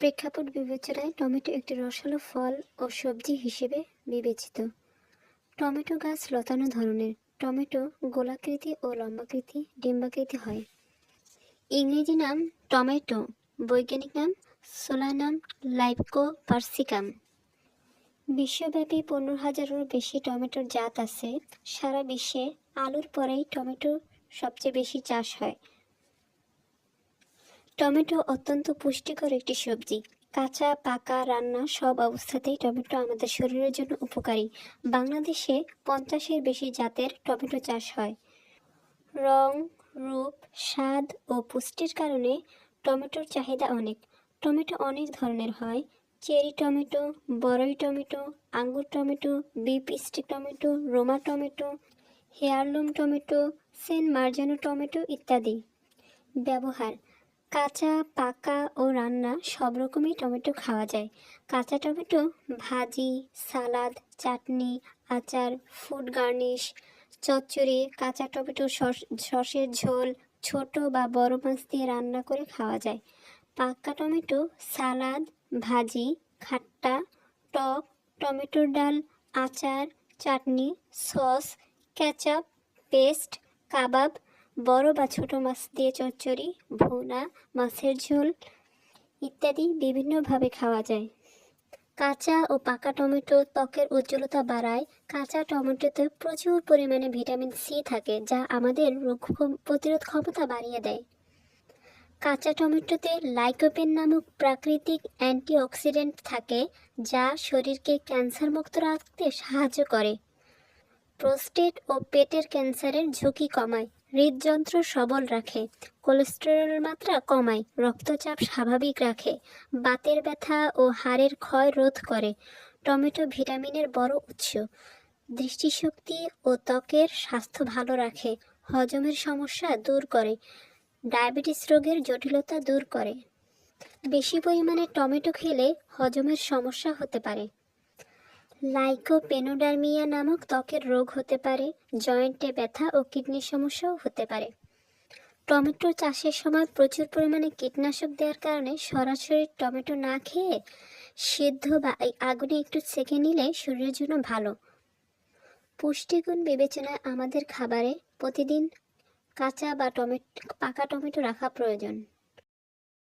প্রেক্ষাপট বিবেচনায় টমেটো একটি রসালো ফল ও সবজি হিসেবে বিবেচিত। টমেটো গাছ লতানো ধরনের। টমেটো গোলাকৃতি ও লম্বাকৃতি, ডিম্বাকৃতি হয়। ইংরেজি নাম টমেটো, বৈজ্ঞানিক নাম সোলানাম লাইপকো পার্সিকাম বিশ্বব্যাপী পনেরো হাজারেরও বেশি টমেটোর জাত আছে। সারা বিশ্বে আলুর পরেই টমেটো সবচেয়ে বেশি চাষ হয়। টমেটো অত্যন্ত পুষ্টিকর একটি সবজি। কাঁচা, পাকা, রান্না সব অবস্থাতেই টমেটো আমাদের শরীরের জন্য উপকারী। বাংলাদেশে পঞ্চাশের বেশি জাতের টমেটো চাষ হয়। রং, রূপ, স্বাদ ও পুষ্টির কারণে টমেটোর চাহিদা অনেক। টমেটো অনেক ধরনের হয়। চেরি টমেটো, বরই টমেটো, আঙ্গুর tomato, beefsteak tomato, Roma tomato, heirloom tomato, San Marzano tomato ইত্যাদি। ব্যবহার কাঁচা, পাকা ও রান্না সব রকমই টমেটো খাওয়া যায়। কাঁচা টমেটো ভাজি, সালাদ, চাটনি, আচার ফুড গার্নিশ চচ্চড়ি, কাঁচা টমেটো সস সসের ঝোল, ছোট বা বড় মাছ দিয়ে রান্না করে খাওয়া যায়। পাকা টমেটো সালাদ, ভাজি, খাট্টা, টক, টমেটোর ডাল, আচার, চাটনি, সস, কেচাপ, পেস্ট, কাবাব বড় বা ছোট মাছ দিয়ে চচ্চড়ি, ভুনা, মাছের ঝোল ইত্যাদি বিভিন্নভাবে খাওয়া যায়। কাঁচা ও পাকা টমেটো ত্বকের উজ্জ্বলতা বাড়ায়। কাঁচা টমেটোতে প্রচুর পরিমাণে ভিটামিন সি থাকে, যা আমাদের রোগ প্রতিরোধ ক্ষমতা বাড়িয়ে দেয়। কাঁচা টমেটোতে লাইকোপেন নামক প্রাকৃতিক অ্যান্টিঅক্সিডেন্ট থাকে, যা শরীরকে ক্যান্সার মুক্ত রাখতে সাহায্য করে। প্রোস্টেট ও পেটের ক্যান্সারের ঝুঁকি কমায়। হৃদযন্ত্র সবল রাখে, কোলেস্টেরলের মাত্রা কমায়, রক্তচাপ স্বাভাবিক রাখে, বাতের ব্যথা ও হাড়ের ক্ষয় রোধ করে, টমেটো ভিটামিনের বড় উৎস, দৃষ্টিশক্তি ও ত্বকের স্বাস্থ্য ভালো রাখে, হজমের সমস্যা দূর করে, ডায়াবেটিস রোগের জটিলতা দূর করে। বেশি পরিমাণে টমেটো খেলে হজমের সমস্যা হতে পারে। লাইকোপেনোডার্মিয়া নামক ত্বকের রোগ হতে পারে, জয়েন্টে ব্যথা ও কিডনির সমস্যাও হতে পারে। টমেটো চাষের সময় প্রচুর পরিমাণে কীটনাশক দেওয়ার কারণে সরাসরি টমেটো না খেয়ে সিদ্ধ বা আগুনে একটু সেঁকে নিলে শরীরের জন্য ভালো। পুষ্টিগুণ বিবেচনায় আমাদের খাবারে প্রতিদিন কাঁচা বা টমেটো, পাকা টমেটো রাখা প্রয়োজন।